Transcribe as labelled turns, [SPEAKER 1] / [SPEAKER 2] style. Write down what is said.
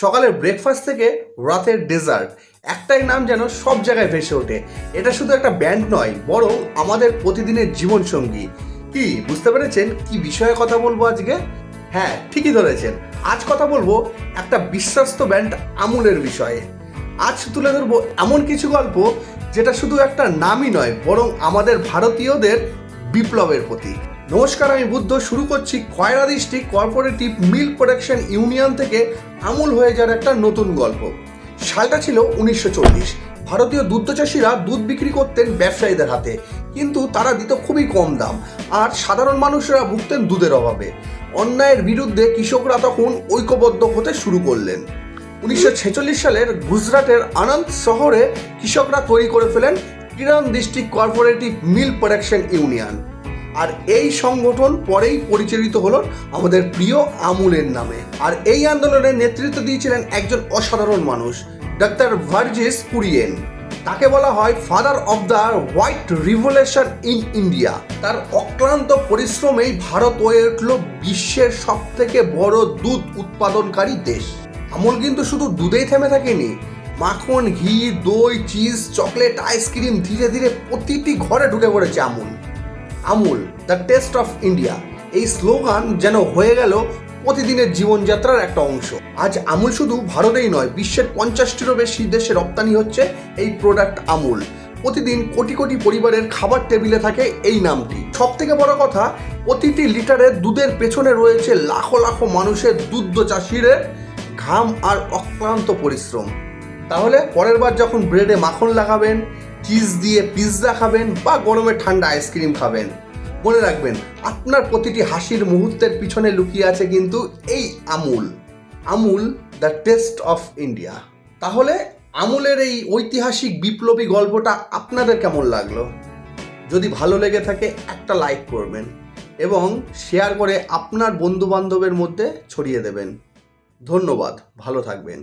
[SPEAKER 1] সকালের ব্রেকফাস্ট থেকে রাতের ডেজার্ট একটাই নাম যেন সব জায়গায় ভেসে ওঠে। এটা শুধু একটা ব্যান্ড নয়, বরং আমাদের প্রতিদিনের জীবনসঙ্গী। কি, বুঝতে পেরেছেন কি বিষয়ে কথা বলব আজকে? হ্যাঁ ঠিকই ধরেছেন। আজ কথা বলব একটা বিশ্বস্ত ব্যান্ড আমুলের বিষয়ে। আজ তুলে ধরবো এমন কিছু গল্প যেটা শুধু একটা নামই নয়, বরং আমাদের ভারতীয়দের বিপ্লবের প্রতীক। নমস্কার, আমি বুদ্ধ। শুরু করছি Kaira district corporative milk production union থেকে আমুল হয়ে যাওয়ার একটা নতুন গল্প। সালটা ছিল উনিশশো চল্লিশ ভারতীয় দুধ চাষিরা দুধ বিক্রি করতেন ব্যবসায়ীদের হাতে। কিন্তু তারা দিত খুবই কম দাম। আর সাধারণ মানুষরা ভুগতেন দুধের অভাবে। অন্যায়ের বিরুদ্ধে কৃষকরা তখন ঐক্যবদ্ধ হতে শুরু করলেন। উনিশশো ছেচল্লিশ সালের গুজরাটের আনন্দ শহরে কৃষকরা তৈরি করে ফেলেন কিরণ district corporative mill production union. আর এই সংগঠন পরেই পরিচালিত হলো আমাদের প্রিয় আমুলের নামে। আর এই আন্দোলনের নেতৃত্ব দিয়েছিলেন একজন অসাধারণ মানুষ, ডাক্তার ভার্জিস কুরিয়েন। তাকে বলা হয় father of the white revolution in India তার অক্লান্ত পরিশ্রমেই ভারত হয়ে উঠল বিশ্বের সব থেকে বড় দুধ উৎপাদনকারী দেশ। আমুল কিন্তু শুধু দুধেই থেমে থাকেনি। মাখন, ঘি, দই, চিজ, চকলেট, আইসক্রিম ধীরে ধীরে প্রতিটি ঘরে ঢুকে পড়েছে Amul. Amul, the taste of India. এই স্লোগান যেন হয়ে গেল প্রতিদিনের জীবনযাত্রার একটা অংশ। আজ আমুল শুধু ভারতেই নয়, বিশ্বের পঞ্চাশটিরও বেশি দেশে রপ্তানি হচ্ছে এই প্রোডাক্ট আমুল। প্রতিদিন কোটি কোটি পরিবারের খাবার টেবিলে থাকে এই নামটি। সব থেকে বড় কথা, প্রতিটি লিটারের দুধের পেছনে রয়েছে লাখো লাখো মানুষের দুগ্ধ চাষিদের ঘাম আর অক্লান্ত পরিশ্রম। তাহলে পরের বার যখন ব্রেডে মাখন লাগাবেন, চিজ দিয়ে পিৎজা খাবেন বা গরমে ঠান্ডা আইসক্রিম খাবেন, মনে রাখবেন আপনার প্রতিটি হাসির মুহূর্তের পিছনে লুকিয়ে আছে কিন্তু এই Amul. Amul the taste of India. তাহলে আমুলের এই ঐতিহাসিক বিপ্লবী গল্পটা আপনাদের কেমন লাগল? যদি ভালো লেগে থাকে একটা লাইক করবেন এবং শেয়ার করে আপনার বন্ধু বান্ধবের মধ্যে ছড়িয়ে দেবেন। ধন্যবাদ, ভালো থাকবেন।